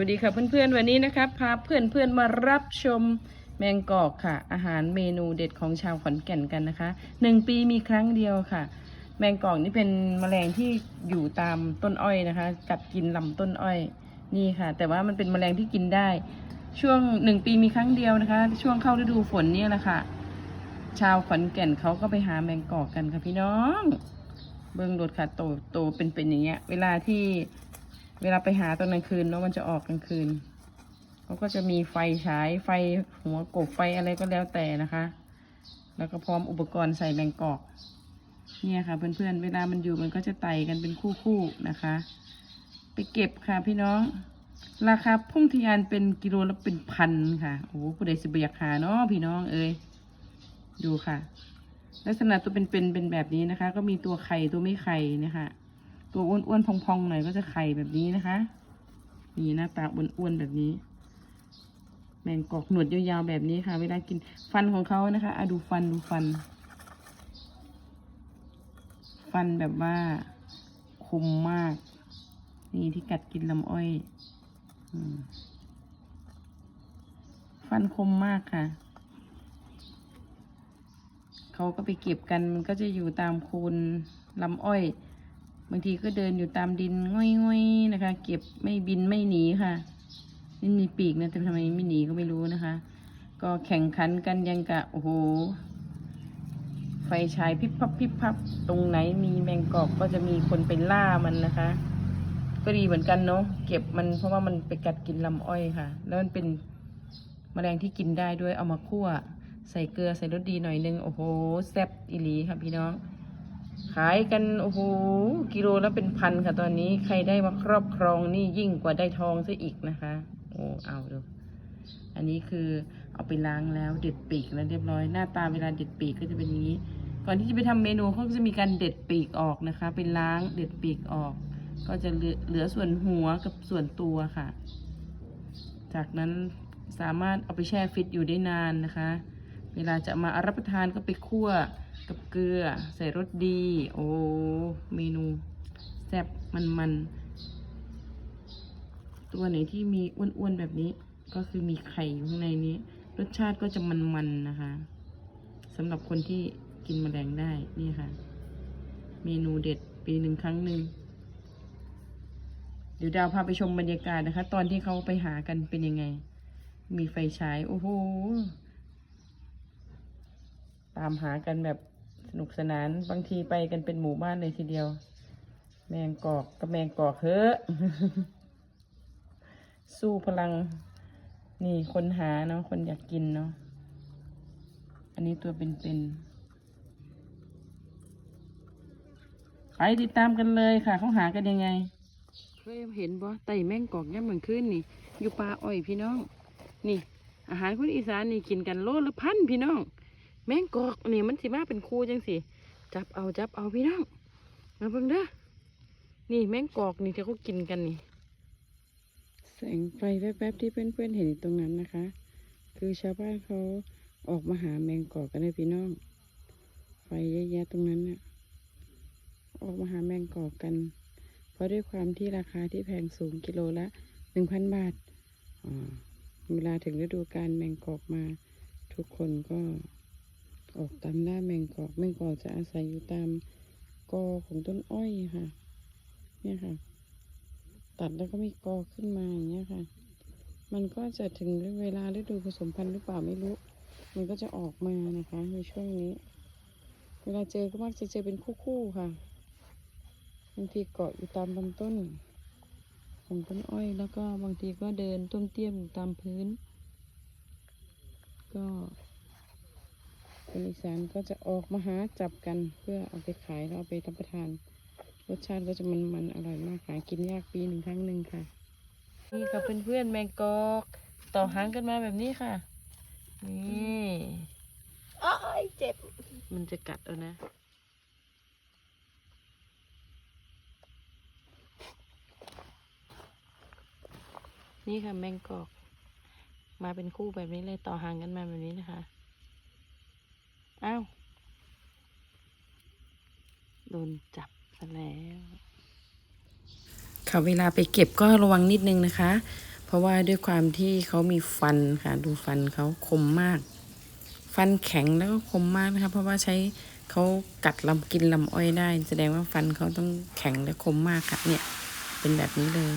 วัสดีค่ะเพื่อนๆ วันนี้นะคะพาเพื่อนๆ มารับชมแมงกอกค่ะ อาหารเมนูเด็ดของชาวขอนแก่นกันนะคะหนึ่งปีมีครั้งเดียวค่ะ แมงกอกนี่เป็นแมลงที่อยู่ตามต้นอ้อยนะคะ กัดกินลำต้นอ้อยนี่ค่ะ แต่ว่ามันเป็นแมลงที่กินได้ ช่วงหนึ่งปีมีครั้งเดียวนะคะ ช่วงเข้าฤดูฝนเนี่ยแหละค่ะ ชาวขอนแก่นเขาก็ไปหาแมงกอกกันค่ะพี่น้อง เบิ้งโดดค่ะโตโตเป็นเป็นอย่างเงี้ย เวลาที่ เวลาไปหาตอนกลางคืนเนาะมันจะออกกลางคืนเขาก็จะมีไฟฉายไฟหัวกบไฟอะไรก็แล้วแต่นะคะ แล้วก็พร้อมอุปกรณ์ใส่แมงกอก เนี่ยค่ะเพื่อนๆเวลามันอยู่มันก็จะไต่กันเป็นคู่ๆนะคะ ไปเก็บค่ะพี่น้อง ราคาพุ่งทะยานเป็นกิโลละเป็นพันค่ะโอ้โหผู้ใดสิบอยากหาเนาะพี่น้องเอ้ยดูค่ะ ลักษณะตัวเป็นๆเป็นแบบนี้นะคะ ก็มีตัวไข่ตัวไม่ไข่นะคะ ตัวอ้วนๆพองๆหน่อยก็จะไข่แบบนี้นะคะ นี่หน้าตาอ้วนๆแบบนี้ แมงกอกหนวดยาวๆแบบนี้ค่ะ เวลากินฟันของเขานะคะอะดูฟันดูฟัน ฟันแบบว่าคมมาก นี่ที่กัดกินลำอ้อยฟันคมมากค่ะเขาก็ไปเก็บกันมันก็จะอยู่ตามโคนลำอ้อย บางทีก็เดินอยู่ตามดินง่อยๆนะคะ เก็บไม่บินไม่หนีค่ะนี่มีปีกนะแต่ทำไมไม่หนีก็ไม่รู้นะคะ ก็แข่งขันกันยังกะโอ้โหไฟฉายพิบพับพิบพับตรงไหนมีแมงกอกก็จะมีคนไปล่ามันนะคะ ก็ดีเหมือนกันเนาะเก็บมันเพราะว่ามันไปกัดกินลำอ้อยค่ะ แล้วมันเป็นแมลงที่กินได้ด้วยเอามาคั่ว ใส่เกลือใส่รสดีหน่อยนึงโอ้โหแซ่บอีหลีค่ะพี่น้อง ขายกันโอ้โหกิโลละเป็นพันค่ะตอนนี้ใครได้มาครอบครองนี่ยิ่งกว่าได้ทองซะอีกนะคะ โอ้เอาดูอันนี้คือเอาไปล้างแล้วเด็ดปีกแล้วเรียบร้อยหน้าตาเวลาเด็ดปีกก็จะเป็นอย่างนี้ ก่อนที่จะไปทำเมนูเขาจะมีการเด็ดปีกออกนะคะไปล้างเด็ดปีกออก ก็จะเหลือส่วนหัวกับส่วนตัวค่ะ จากนั้นสามารถเอาไปแช่ฟิตอยู่ได้นานนะคะ เวลาจะมารับประทานก็ไปคั่ว เกลือ ใส่รสดี โอ้ เมนูแซ่บมันๆตัวไหนที่มีอ้วนๆแบบนี้ ก็คือมีไข่อยู่ข้างในนี้ รสชาติก็จะมันๆนะคะสำหรับคนที่กินมแมลงได้นี่ค่ะ เมนูเด็ดปีหนึ่งครั้งหนึ่งเดี๋ยวดาวพาไปชมบรรยากาศนะคะ ตอนที่เขาไปหากันเป็นยังไง มีไฟฉายโอ้โหตามหากันแบบ สนุกสนานบางทีไปกันเป็นหมู่บ้านเลยทีเดียว แมงกอกกับแมงกอกเฮ้อะสู้พลัง นี่คนหาเนาะคนอยากกินเนาะอันนี้ตัวเป็นๆไปติดตามกันเลยค่ะเขาหากันยังไง เคยเห็นบ่ไต่แมงกอกย่ำเหมือนขึ้นนี่ อยู่ป่าอ้อยพี่น้อง นี่ อาหารคนอีสานนี่กินกันโลละพันพี่น้อง แมงกอกนี่มันสิมาเป็นคู่จังสิจับเอาจับเอาพี่น้องมาเบิ่งเด้อนี่แมงกอกนี่ที่เขากินกันนี่ แสงไฟแวบๆที่เพื่อนๆเห็นตรงนั้นนะคะ คือชาวบ้านเขาออกมาหาแมงกอกกันเลยพี่น้อง ไฟเยอะแยะตรงนั้นน่ะ ออกมาหาแมงกอกกัน เพราะด้วยความที่ราคาที่แพงสูงกิโลละหนึ่งพันบาทเวลาถึงฤดูการแมงกอกมา ทุกคนก็ ออกตามล่าแมงกอก แมงกอกจะอาศัยอยู่ตามกอของต้นอ้อยค่ะ เนี่ยค่ะ ตัดแล้วก็มีกอขึ้นมาอย่างเงี้ยค่ะ มันก็จะถึงเวลาฤดูผสมพันธุ์หรือเปล่าไม่รู้ มันก็จะออกมานะคะในช่วงนี้ เวลาเจอก็มักจะเจอเป็นคู่ๆค่ะบางทีเกาะอยู่ตามลำต้นของต้นอ้อยแล้วก็บางทีก็เดินต้มเตี้ยมอยู่ตามพื้น ก็ คนอีสานก็จะออกมาหาจับกันเพื่อเอาไปขายแล้วเอาไปรับประทาน รสชาติก็จะมันมันๆอร่อยมากหากินยากปีหนึ่งครั้งหนึ่งค่ะ นี่ค่ะเพื่อนๆแมงกอกต่อหางกันมาแบบนี้ค่ะ นี่อ้ายเจ็บ มันจะกัดเอานะนี่ค่ะแมงกอก มาเป็นคู่แบบนี้เลยต่อหางกันมาแบบนี้นะคะ อ้าว โดนจับซะแล้ว ค่ะเวลาไปเก็บก็ระวังนิดนึงนะคะ เพราะว่าด้วยความที่เขามีฟันค่ะ ดูฟันเขาคมมาก ฟันแข็งแล้วก็คมมากนะคะเพราะว่าใช้เขากัดลำกินลำอ้อยได้ แสดงว่าฟันเขาต้องแข็งและคมมากค่ะ เนี่ย เป็นแบบนี้เลย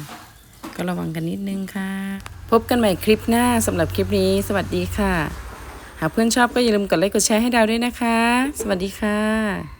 ก็ระวังกันนิดนึงค่ะ พบกันใหม่คลิปหน้าสำหรับคลิปนี้ สวัสดีค่ะ หากเพื่อนชอบก็อย่าลืมกดไลค์กดแชร์ให้ดาวด้วยนะคะ สวัสดีค่ะ